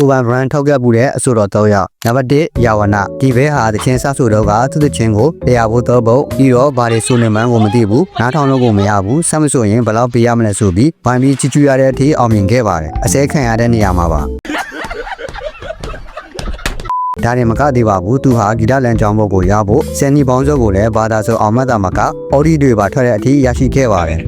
ကိုဗန် brand ထုတ်ခဲ့မှုတဲ့အဆိုတော်၃ယောက်နံပါတ်1ယာဝနာဒီဘဲဟာတချင်းဆောက်ဆိုတော့ကသူ့တချင်းကိုတရားဖို့တော့ဖို့ပြီးတော့ဘာတွေဆိုနေမှန်းကိုမသိဘူးနားထောင်လို့ကိုမရဘူးဆက်မဆိုရင်ဘယ်လောက်ပေးရမလဲဆိုပြီးဘိုင်းပြီးချီချူရတဲ့အထိအောင်မြင်ခဲ့ပါတယ်အစဲခံရတဲ့နေရာမှာပါဒါနဲ့မကသေးပါဘူးသူဟာဂီတလန်ကြောင်းဘုတ်ကိုရဖို့စန်နီပေါင်းစုပ်ကိုလည်းဘာသာဆိုအောင်မတ်တာမကအော်ဒီတွေပါထွက်တဲ့အထိရရှိခဲ့ပါတယ်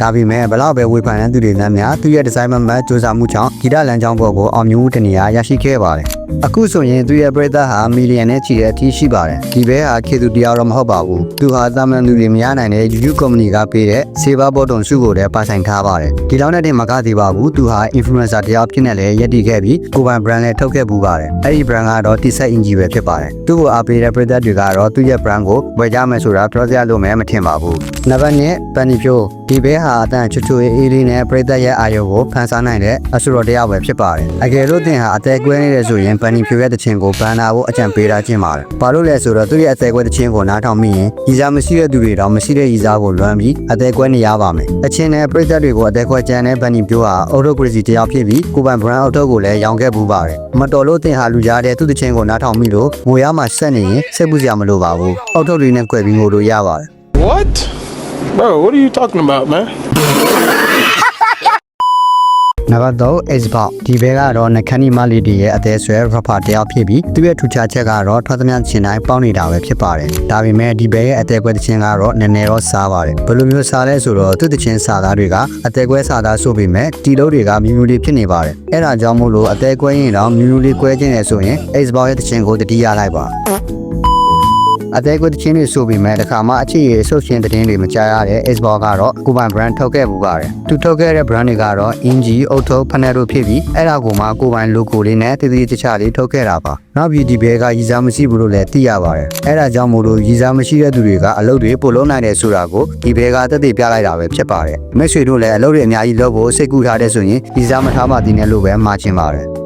ဒါပေမဲ့ဘလောက်ပဲဝေဖန်တဲ့သူတွေနဲ့များသူရဲ့ဒီဇိုင်းမမတ်စူးစမ်းမှုကြောင့်ဂီတလန်ကြောင်းဘုတ်ကိုအောင်မြင်မှုတနေရာရရှိခဲ့ပါတယ် အခုဆိုရင်သူရဲ့ပရိသတ်ဟာမီလီယံနဲ့ချီတဲ့အထိရှိပါတယ်ဒီဘဲဟာခေသူတရားတော့မဟုတ်ပါဘူးသူဟာသာမန်လူတွေမရနိုင်တဲ့ YouTube company ကပေးတဲ့ Saver Bottom စုကိုလည်းပါဆိုင်ထားပါတယ်ဒီလောက်နဲ့တင်မကသေးပါဘူးသူဟာ influencer တယောက်ဖြစ်နေလဲယက်တည်ခဲ့ပြီးကိုပိုင် brand လည်းထုတ်ခဲ့ပူပါတယ်အဲ့ဒီ brand ကတော့ T-shirt Inji ပဲဖြစ်ပါတယ်သူ့ကိုအားပေးတဲ့ပရိသတ်တွေကတော့သူ့ရဲ့ brand ကိုဝယ်ကြမယ်ဆိုတာပြောစရာလိုမယ်မထင်ပါဘူးနံပါတ်1ပန်နီဖြိုဒီဘဲဟာအတန်ချွတ်ချွေအေးလေးနဲ့ပရိသတ်ရဲ့အာရုံကိုဖန်ဆားနိုင်တဲ့အဆူတော်တယောက်ပဲဖြစ်ပါတယ်အကယ်လို့သင်ဟာအသက်ကွဲနေတယ်ဆိုရင်ပန်နီဖြိုရဲ့တခြင်းကိုဘန်နာဖို့အကြံပေးထားခြင်းပါတယ်ဘာလို့လဲဆိုတော့သူ့ရဲ့အသက်ကွဲတခြင်းကိုနားထောင်မိရင်ဤစားမရှိတဲ့သူတွေတော့မရှိတဲ့ဤစားကိုလွမ်းပြီးအသက်ကွဲနေရပါမယ်တခြင်းနဲ့ပရိသတ်တွေကိုအသက်ကွဲကြမ်းတဲ့ပန်နီဖြိုဟာအော်တိုကရေစီတယောက်ဖြစ်ပြီးကိုပိုင် brand အော်တိုကိုလည်းရောင်းခဲ့ပူပါတယ်မတော်လို့သင်ဟာလူကြားတဲ့သူ့တခြင်းကိုနားထောင်မိလို့ငိုရမှဆက်နေရင်စိတ်ပူစရာမလိုပါဘူးအော်တိုတွေနဲ့꿰ပြီးငိုလို့ရပါတယ် What? Bro, what are you talking about, man? နံပါတ်3 Xbox ဒီဘဲကတော့နခန်းနီမလီဒီရဲ့အသေးဆွဲ rapper တယောက်ဖြစ်ပြီးသူ့ရဲ့ထူခြားချက်ကတော့ထွက်သမျှချင်းတိုင်းပေါက်နေတာပဲဖြစ်ပါတယ်ဒါပေမဲ့ဒီဘဲရဲ့အသေးကွဲတဲ့ချင်းကတော့နည်းနည်းတော့စားပါတယ်ဘယ်လိုမျိုးစားလဲဆိုတော့သူ့တဲ့ချင်းစားသားတွေကအသေးကွဲစားသားဆိုပေမဲ့တီလုံးတွေကမြူးမြူးလေးဖြစ်နေပါတယ်အဲ့ဒါကြောင့်မို့လို့အသေးကွဲရင်တော့မြူးမြူးလေးကွဲခြင်းနေဆိုရင် Xbox ရဲ့တဲ့ချင်းကိုတတိယလိုက်ပါ အသေးကွဲတချင်းတွေဆိုပေမဲ့တခါမှအခြေရဆုပ်ရှင်သတင်းတွေမကြားရတဲ့ Xbox ကတော့ကိုပိုင် brand ထုတ်ခဲ့ပူပါတယ်သူထုတ်ခဲ့တဲ့ brand တွေကတော့ Inji, Auto, Panel တို့ဖြစ်ပြီးအဲ့ဒါကိုမှကိုပိုင် logo လေးနဲ့တည်တည်ချာချာလေးထုတ်ခဲ့တာပါနောက်ပြီးဒီဘဲကရည်စားမရှိဘူးလို့လည်းသိရပါတယ်အဲ့ဒါကြောင့်မို့လို့ရည်စားမရှိတဲ့သူတွေကအလုပ်တွေပို့လုံးနိုင်တယ်ဆိုတာကိုဒီဘဲကသက်သေပြလိုက်တာပဲဖြစ်ပါတယ်မိတ်ဆွေတို့လည်းအလုပ်တွေအများကြီးလုပ်ဖို့စိတ်ကူးထားတဲ့ဆိုရင်ရည်စားမထားမှတည်နေလို့ပဲမှာချင်ပါတယ်